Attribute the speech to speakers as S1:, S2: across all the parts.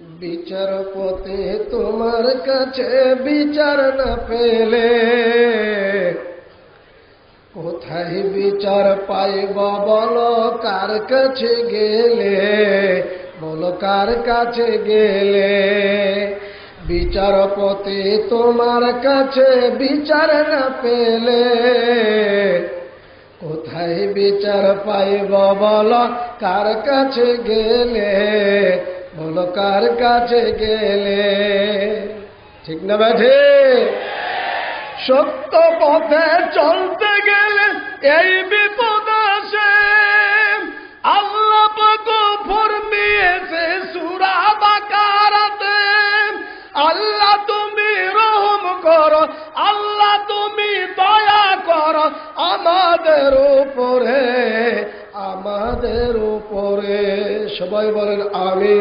S1: বিচারপতি তোমার কাছে বিচার না পেলে কোথায় বিচার পাইব বলো? কার কাছে গেলে? বলো, কার কাছে গেলে? বিচারপতি তোমার কাছে বিচার না পেলে কোথায় বিচার পাইব বলো? কার কাছে গেলে? বলো কার কাছে গেলে, ঠিক না ব্যাঠে সত্য পথে চলতে গেলে এই বিপদ আসে। আল্লাহ পাকো ফরমিয়েছে সুরা বাকারাতে। আল্লাহ তুমি রহম করো, আল্লাহ তুমি দয়া করো আমাদের উপরে। আমাদের উপরে। সবাই বলেন আমি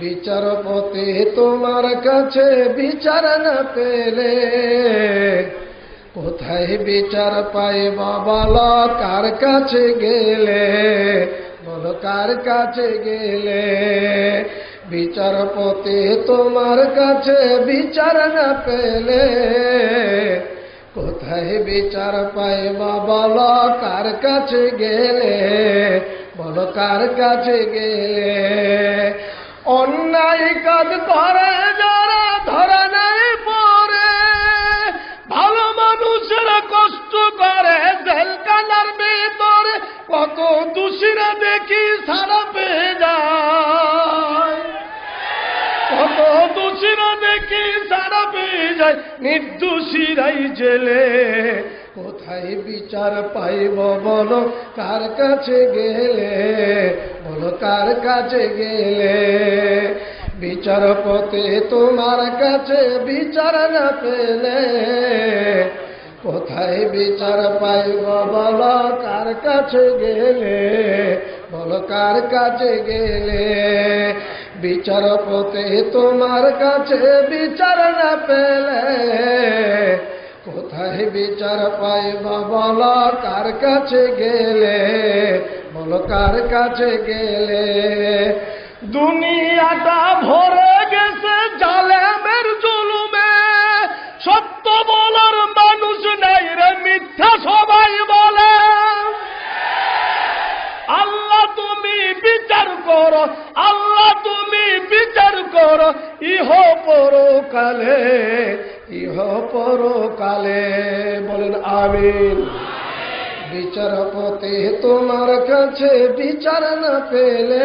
S1: বিচারপতি তোমার কাছে বিচার না পেলে কোথায় বিচার পাইব বলো কার কাছে গেলে? বলো কার কাছে গেলে? বিচারপতি তোমার কাছে বিচার না পেলে কোথায় বিচার পাইব বলো কার কাছে গেলে? বলো কার কাছে গেলে? অন্যায় কাজ করে যারা ধরা নাই পরে। ভালো মানুষেরা কষ্ট করে, জেলখানার ভিতরে। কত দোষীরা দেখি সারা পেয়ে যায়। কত দোষীরা দেখি সারা পেয়ে যায় নির্দোষীরাই জেলে। কোথায় বিচার পাইব বলো? কার কাছে গেলে? বলো, কার কাছে গেলে? বিচারপতি তোমার কাছে বিচার না পেলে। কোথায় বিচার পাইব বল? কার কাছে গেলে? বল, কার কাছে গেলে? বিচারপতি তোমার কাছে বিচার না পেলে কোথায় বিচার পাইব বল, কার কাছে গেলে? বল, কার কাছে গেলে? দুনিয়াটা ভরে গেছে জালেমের জুলুমে। সত্য বলার মানুষ নাই রে, মিথ্যা সবাই বলে। আল্লাহ তুমি বিচার করো করো, ইহ পরকালে ইহ পরকালে। বলেন, আমিন। বিচারপতি তোমার কাছে বিচার না পেলে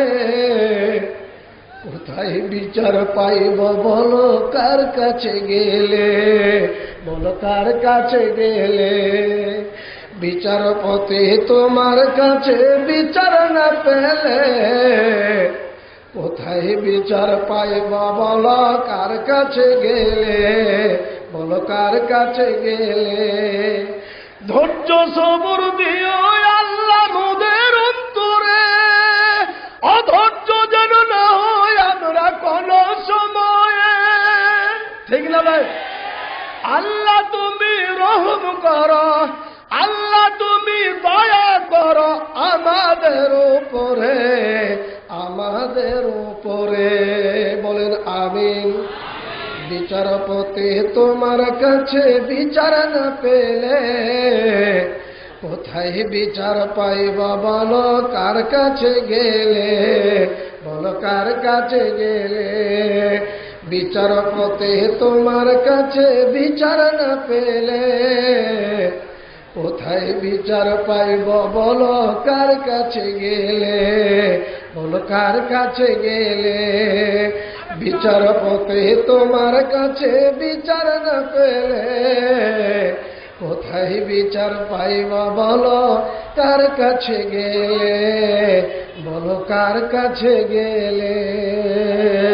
S1: কোথায় বিচার পাইব বলো, কার কাছে গেলে? বলো, কার কাছে গেলে? বিচারপতি তোমার কাছে বিচার না পেলে কোথায় বিচার পাইব বলো কার কাছে গেলে? বলো কার কাছে গেলে? ধৈর্য সবর দিও আল্লাহ মোদের অন্তরে। অধৈর্য যেন না হয় আমরা কোন সময়ে। ঠিক না ভাই? আল্লাহ তুমি রহম করো। আল্লাহ তুমি দয়া করো আমাদের উপরে। আমাদের উপরে বলেন আমিন। বিচারপতি তোমার কাছে বিচার না পেলে কোথায় বিচার পাইব বলো কার কাছে গেলে? বলো কার কাছে গেলে? বিচারপতি তোমার কাছে বিচার না পেলে কোথায় বিচার পাইব? বলো, কার কাছে গেলে? বলো, কার কাছে গেলে? বিচার বিচারপতি তোমার কাছে বিচার না পেলে কোথায় বিচার পাইব? বলো, কার কাছে গেলে? বলো, কার কাছে গেলে?